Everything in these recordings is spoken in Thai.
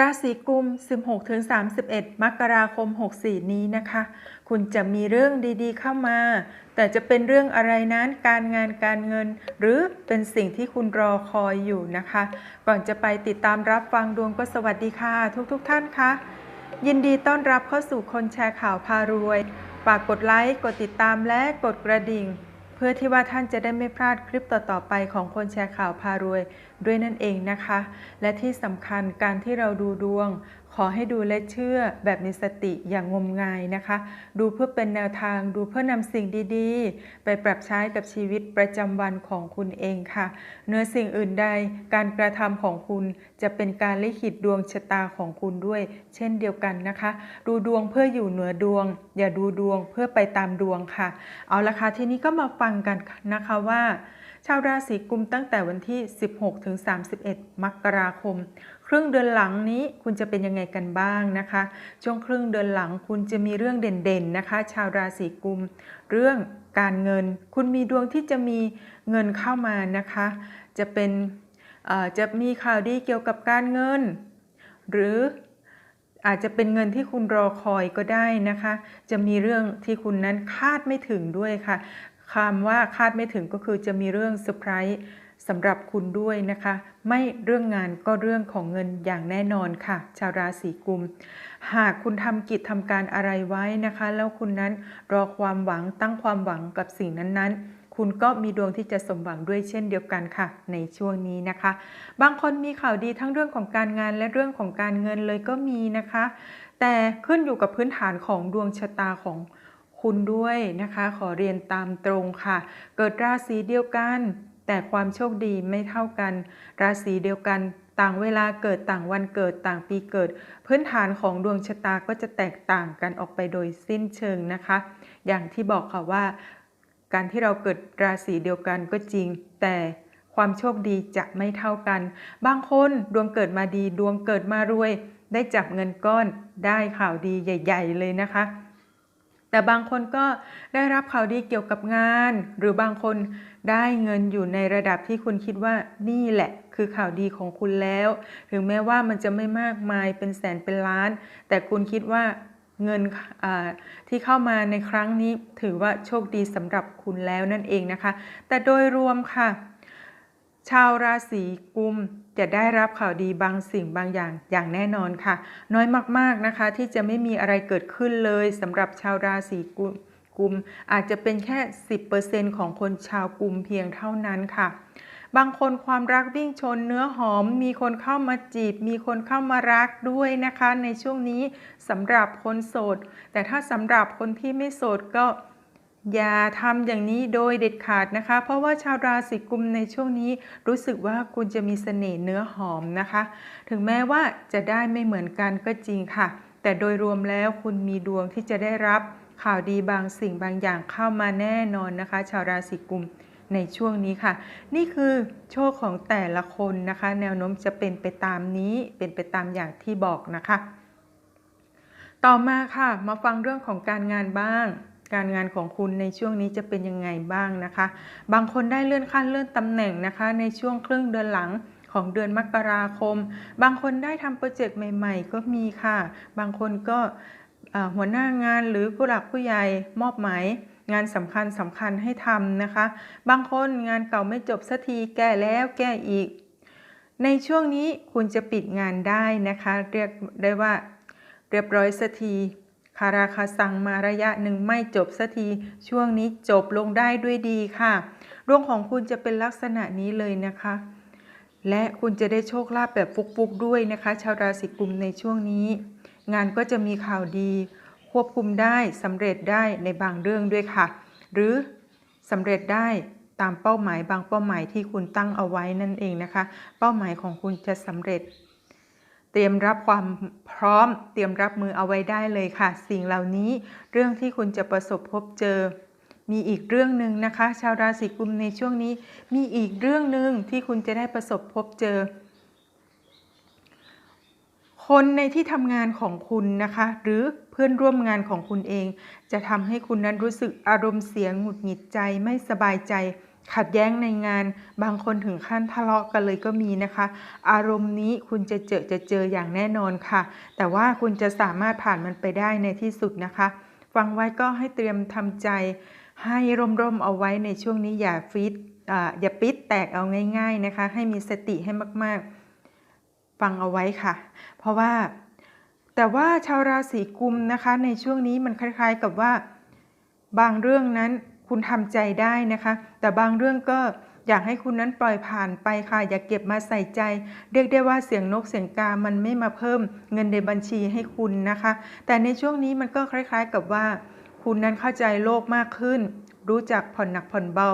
ราศีกุม 16-31 มกราคม 64 นี้นะคะ คุณจะมีเรื่องดีๆเข้ามา แต่จะเป็นเรื่องอะไรนั้น การงานการเงิน หรือเป็นสิ่งที่คุณรอคอยอยู่นะคะ ก่อนจะไปติดตามรับฟังดวงก็สวัสดีค่ะ ทุกๆทท่านคะยินดีต้อนรับเข้าสู่คนแชร์ข่าวพารวย ฝากกดไลค์ กดติดตามและกดกระดิ่ง เพื่อที่ว่าท่านจะได้ไม่พลาดคลิปต่อๆไปของคนแชร์ข่าวพารวยด้วยนั่นเองนะคะ และที่สำคัญการที่เราดูดวง ขอให้ดูและเชื่อแบบมีสติอย่างงมงายนะคะ ดูเพื่อเป็นแนวทางดูเพื่อนำสิ่งดีๆ ไปปรับใช้กับชีวิตประจำวันของคุณเองค่ะเนื้อสิ่งอื่นใดการกระทำของคุณจะเป็นการลิขิตดวงชะตาของคุณด้วย เช่นเดียวกันนะคะ ดูดวงเพื่ออยู่เหนือดวง อย่าดูดวงเพื่อไปตามดวงค่ะ เอาละค่ะทีนี้ก็มาฟังกันนะคะว่า ชาวราศีกุมตั้งแต่วันที่ 16 ถึง 31 มกราคม ครึ่งเดือนหลังนี้คุณจะเป็นยังไงกันบ้างนะคะ ช่วงครึ่งเดือนหลังคุณจะมีเรื่องเด่นๆนะคะ ชาวราศีกุม เรื่องการเงิน คุณมีดวงที่จะมีเงินเข้ามานะคะ จะเป็นจะมีข่าวดีเกี่ยวกับการเงิน หรืออาจจะเป็นเงินที่คุณรอคอยก็ได้นะคะ จะมีเรื่องที่คุณนั้นคาดไม่ถึงด้วยค่ะ คำว่าคาดไม่ถึงก็คือจะมีเรื่องเซอร์ไพรส์สำหรับคุณด้วยนะคะ ไม่เรื่องงานก็เรื่องของเงินอย่างแน่นอนค่ะ ชาวราศีกุม หากคุณทำกิจทำการอะไรไว้นะคะ แล้วคุณนั้นรอความหวังตั้งความหวังกับสิ่งนั้นๆคุณก็มีดวงที่จะสมหวังด้วยเช่นเดียวกันค่ะ ในช่วงนี้นะคะ บางคนมีข่าวดีทั้งเรื่องของการงานและเรื่องของการเงินเลยก็มีนะคะ แต่ขึ้นอยู่กับพื้นฐานของดวงชะตาของ คุณด้วยนะคะ ขอเรียนตามตรงค่ะ เกิดราศีเดียวกัน แต่ความโชคดีไม่เท่ากัน ราศีเดียวกัน ต่างเวลาเกิดต่างวันเกิดต่างปีเกิด พื้นฐานของดวงชะตาก็จะแตกต่างกันออกไปโดยสิ้นเชิงนะคะ อย่างที่บอกค่ะว่า การที่เราเกิดราศีเดียวกันก็จริง แต่ความโชคดีจะไม่เท่ากัน บางคนดวงเกิดมาดีดวงเกิดมารวย ได้จับเงินก้อนได้ข่าวดีใหญ่ ๆ เลยนะคะ แต่บางคนก็ได้รับข่าวดีเกี่ยวกับงาน หรือบางคนได้เงินอยู่ในระดับที่คุณคิดว่านี่แหละ คือข่าวดีของคุณแล้ว ถึงแม้ว่ามันจะไม่มากมายเป็นแสนเป็นล้าน แต่คุณคิดว่าเงินที่เข้ามาในครั้งนี้ถือว่าโชคดีสำหรับคุณแล้วนั่นเองนะคะ แต่โดยรวมค่ะ ชาวราศีกุม จะได้รับข่าวดีบางสิ่งบางอย่างอย่างแน่นอนค่ะ น้อยมากๆนะคะ ที่จะไม่มีอะไรเกิดขึ้นเลยสำหรับชาวราศีกุม อาจจะเป็นแค่ 10%ของคนชาวกุมเพียงเท่านั้นค่ะ บางคนความรักวิ่งชนเนื้อหอม มีคนเข้ามาจีบ มีคนเข้ามารักด้วยนะคะ ในช่วงนี้สำหรับคนโสด แต่ถ้าสำหรับคนที่ไม่โสดก็ อย่าทำอย่างนี้โดยเด็ดขาดนะคะ เพราะว่าชาวราศีกุมในช่วงนี้รู้สึกว่าคุณจะมีเสน่ห์เนื้อหอมนะคะ ถึงแม้ว่าจะได้ไม่เหมือนกันก็จริงค่ะ แต่โดยรวมแล้วคุณมีดวงที่จะได้รับข่าวดีบางสิ่งบางอย่างเข้ามาแน่นอนนะคะ ชาวราศีกุมในช่วงนี้ค่ะ นี่คือโชคของแต่ละคนนะคะ แนวโน้มจะเป็นไปตามนี้เป็นไปตามอย่างที่บอกนะคะ ต่อมาค่ะ มาฟังเรื่องของการงานบ้าง การงานของคุณในช่วงนี้จะเป็นยังไงบ้างนะคะ บางคนได้เลื่อนขั้นเลื่อนตำแหน่งนะคะ ในช่วงครึ่งเดือนหลังของเดือนมกราคม บางคนได้ทำโปรเจกต์ใหม่ ๆ ก็มีค่ะ บางคนก็หัวหน้างานหรือผู้หลักผู้ใหญ่มอบหมายงานสำคัญสำคัญให้ทำนะคะ บางคนงานเก่าไม่จบสักทีแก้แล้วแก้อีก ในช่วงนี้คุณจะปิดงานได้นะคะ เรียกได้ว่าเรียบร้อยสักที คาราคาซังมาระยะหนึ่งไม่จบสักทีช่วงนี้จบลงได้ด้วยดีค่ะดวงของคุณจะเป็นลักษณะนี้เลยนะคะ และคุณจะได้โชคลาภแบบฟุกๆด้วยนะคะ ชาวราศีกุมในช่วงนี้ งานก็จะมีข่าวดี ควบคุมได้สำเร็จได้ในบางเรื่องด้วยค่ะ หรือสำเร็จได้ตามเป้าหมายบางเป้าหมายที่คุณตั้งเอาไว้นั่นเองนะคะ เป้าหมายของคุณจะสำเร็จ เตรียมรับความพร้อม เตรียมรับมือเอาไว้ได้เลยค่ะ สิ่งเหล่านี้เรื่องที่คุณจะประสบพบเจอ มีอีกเรื่องหนึ่งนะคะ ชาวราศีกุมในช่วงนี้ มีอีกเรื่องหนึ่งที่คุณจะได้ประสบพบเจอ คนในที่ทำงานของคุณนะคะ หรือเพื่อนร่วมงานของคุณเอง จะทำให้คุณนั้นรู้สึกอารมณ์เสียงหงุดหงิดใจไม่สบายใจ ขัดแย้งในงานบางคนถึงขั้นทะเลาะกันเลยก็มีนะคะ อารมณ์นี้คุณจะเจอจะเจออย่างแน่นอนค่ะ แต่ว่าคุณจะสามารถผ่านมันไปได้ในที่สุดนะคะ ฟังไว้ก็ให้เตรียมทำใจ ให้ร่มๆเอาไว้ในช่วงนี้อย่าฟิตออย่าปิดแตกเอาง่าย ๆนะคะ ให้มีสติให้มากๆ ฟังเอาไว้ค่ะ เพราะว่า แต่ว่าชาวราศีกุมนะคะ ในช่วงนี้มันคล้าย ๆ กับว่า บางเรื่องนั้น คุณทำใจได้นะคะ แต่บางเรื่องก็อยากให้คุณนั้นปล่อยผ่านไปค่ะ อย่าเก็บมาใส่ใจ เรียกได้ว่าเสียงนกเสียงกา มันไม่มาเพิ่มเงินในบัญชีให้คุณนะคะ แต่ในช่วงนี้มันก็คล้ายๆกับว่า คุณนั้นเข้าใจโลกมากขึ้น รู้จักผ่อนหนักผ่อนเบา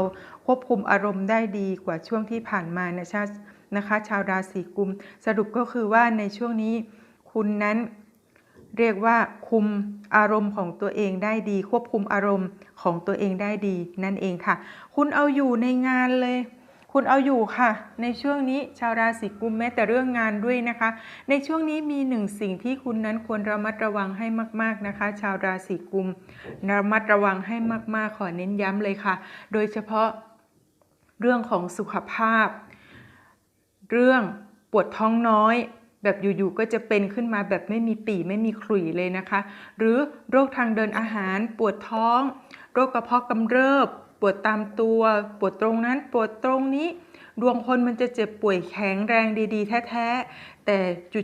ควบคุมอารมณ์ได้ดีกว่าช่วงที่ผ่านมานะชานะคะ ชาวราศีกุม สรุปก็คือว่าในช่วงนี้ คุณนั้น เรียกว่าคุมอารมณ์ของตัวเองได้ดี ควบคุมอารมณ์ของตัวเองได้ดีนั่นเองค่ะ คุณเอาอยู่ในงานเลย คุณเอาอยู่ค่ะ ในช่วงนี้ชาวราศีกุมแม้แต่เรื่องงานด้วยนะคะ ในช่วงนี้มีหนึ่งสิ่งที่คุณนั้นควรระมัดระวังให้มาก ๆนะคะ ชาวราศีกุมระมัดระวังให้มาก ๆ ขอเน้นย้ำเลยค่ะ โดยเฉพาะเรื่องของสุขภาพ เรื่องปวดท้องน้อย แบบอยู่ๆก็จะเป็นขึ้นมาแบบไม่มีปีไม่มีขลุ่ยเลยนะคะ หรือโรคทางเดินอาหาร ปวดท้อง โรคกระเพาะกำเริบ ปวดตามตัว ปวดตรงนั้น ปวดตรงนี้ ดวงคนมันจะเจ็บป่วยแข็งแรงดีๆ แท้ๆ แต่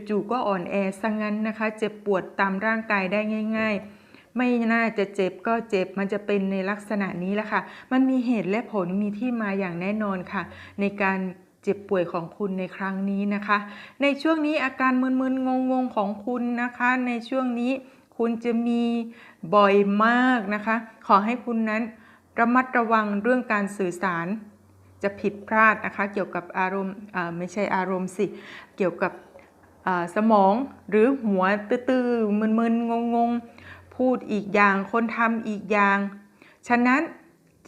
จู่ๆก็อ่อนแอซะงั้นนะคะ เจ็บปวดตามร่างกายได้ง่าย ๆไม่น่าจะเจ็บก็เจ็บมันจะเป็นในลักษณะนี้แหละค่ะ มันมีเหตุและผลมีที่มาอย่างแน่นอนค่ะ ในการ เจ็บป่วยของคุณในครั้งนี้นะคะ ในช่วงนี้อาการมึนๆงงๆของคุณนะคะ ในช่วงนี้คุณจะมีบ่อยมากนะคะ ขอให้คุณนั้นระมัดระวังเรื่องการสื่อสาร จะผิดพลาดนะคะ เกี่ยวกับอารมณ์ไม่ใช่อารมณ์สิ เกี่ยวกับสมองหรือหัวตื้อๆมึนๆงงๆ พูดอีกอย่างคนทำอีกอย่าง ฉะนั้น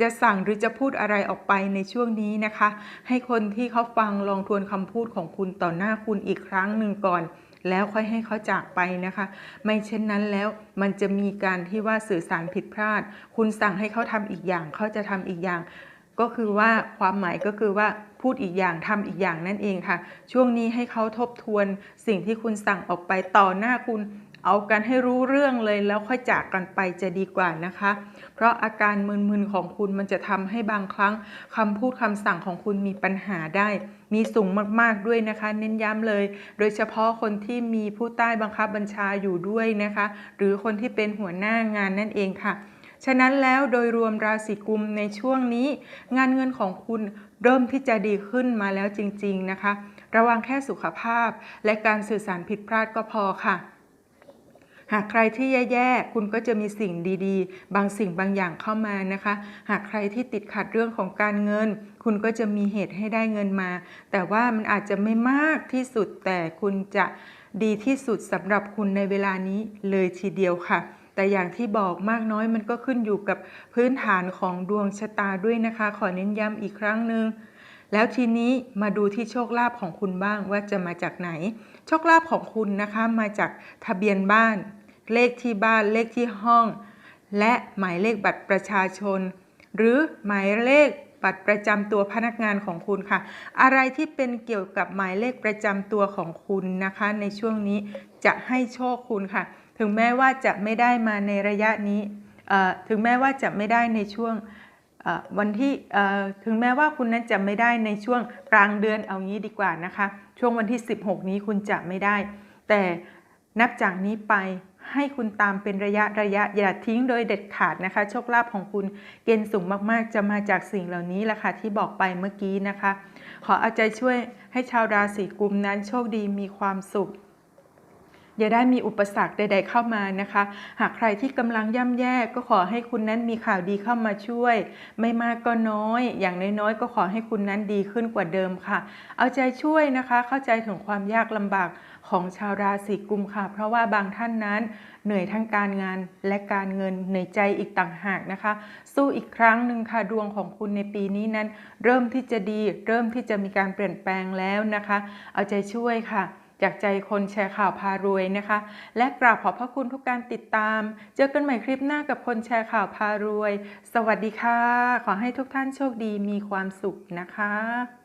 จะสั่งหรือจะพูดอะไรออกไปในช่วงนี้นะคะ ให้คนที่เขาฟังลองทวนคำพูดของคุณต่อหน้าคุณอีกครั้งหนึ่งก่อนแล้วค่อยให้เขาจากไปนะคะ ไม่เช่นนั้นแล้วมันจะมีการที่ว่าสื่อสารผิดพลาด คุณสั่งให้เขาทำอีกอย่าง เขาจะทำอีกอย่าง ก็คือว่าความหมายก็คือว่าพูดอีกอย่างทำอีกอย่างนั่นเองค่ะ ช่วงนี้ให้เขาทบทวนสิ่งที่คุณสั่งออกไปต่อหน้าคุณ เอากันให้รู้เรื่องเลยแล้วค่อยจากกันไปจะดีกว่านะคะ เพราะอาการมึนๆของคุณมันจะทำให้บางครั้งคำพูดคำสั่งของคุณมีปัญหาได้ มีสูงมากๆด้วยนะคะ เน้นย้ำเลย โดยเฉพาะคนที่มีผู้ใต้บังคับบัญชาอยู่ด้วยนะคะ หรือคนที่เป็นหัวหน้างานนั่นเองค่ะฉะนั้นแล้วโดยรวมราศีกุมในช่วงนี้ งานเงินของคุณเริ่มที่จะดีขึ้นมาแล้วจริง ๆนะคะ ระวังแค่สุขภาพ และการสื่อสารผิดพลาดก็พอค่ะ หากใครที่แย่ๆคุณก็จะมีสิ่งดีๆ บางสิ่งบางอย่างเข้ามานะคะ หากใครที่ติดขัดเรื่องของการเงิน คุณก็จะมีเหตุให้ได้เงินมา แต่ว่ามันอาจจะไม่มากที่สุดแต่คุณจะดีที่สุดสำหรับคุณในเวลานี้เลยทีเดียวค่ะแต่อย่างที่บอกมากน้อยมันก็ขึ้นอยู่กับพื้นฐานของดวงชะตาด้วยนะคะ ขอเน้นย้ำอีกครั้งหนึ่งแล้วทีนี้มาดูที่โชคลาภของคุณบ้างว่าจะมาจากไหน โชคลาภของคุณนะคะมาจากทะเบียนบ้าน เลขที่บ้านเลขที่ห้อง และหมายเลขบัตรประชาชน หรือหมายเลขบัตรประจำตัวพนักงานของคุณค่ะ อะไรที่เป็นเกี่ยวกับหมายเลขประจำตัวของคุณนะคะ ในช่วงนี้จะให้โชคคุณค่ะ ถึงแม้ว่าจะไม่ได้มาในระยะนี้ถึงแม้ว่าจะไม่ได้ในช่วงวันที่ถึงแม้ว่าคุณนั้นจะไม่ได้ในช่วงกลางเดือนเอางี้ดีกว่านะคะ ช่วงวันที่ 16 นี้คุณจะไม่ได้ แต่นับจากนี้ไป ให้คุณตามเป็นระยะระยะอย่าทิ้งโดยเด็ดขาดนะคะ โชคลาภของคุณเกณฑ์สูงมากๆ จะมาจากสิ่งเหล่านี้แหละค่ะที่บอกไปเมื่อกี้นะคะ ขอเอาใจช่วยให้ชาวราศีกุมนั้นโชคดีมีความสุข อย่าได้มีอุปสรรคใด ๆ เข้ามานะคะ หากใครที่กำลังย่ำแย่ก็ขอให้คุณนั้นมีข่าวดีเข้ามาช่วย ไม่มากก็น้อย อย่างน้อยๆก็ขอให้คุณนั้นดีขึ้นกว่าเดิมค่ะ เอาใจช่วยนะคะ เข้าใจถึงความยากลำบากของชาวราศีกุมค่ะ เพราะว่าบางท่านนั้นเหนื่อยทั้งการงานและการเงินเหนื่อยใจอีกต่างหากนะคะ สู้อีกครั้งหนึ่งค่ะดวงของคุณในปีนี้นั้น เริ่มที่จะดี เริ่มที่จะมีการเปลี่ยนแปลงแล้วนะคะ เอาใจช่วยค่ะ จากใจคนแชร์ข่าวพารวยนะคะ และกราบขอบพระคุณทุกการติดตาม เจอกันใหม่คลิปหน้ากับคนแชร์ข่าวพารวย สวัสดีค่ะ ขอให้ทุกท่านโชคดีมีความสุขนะคะ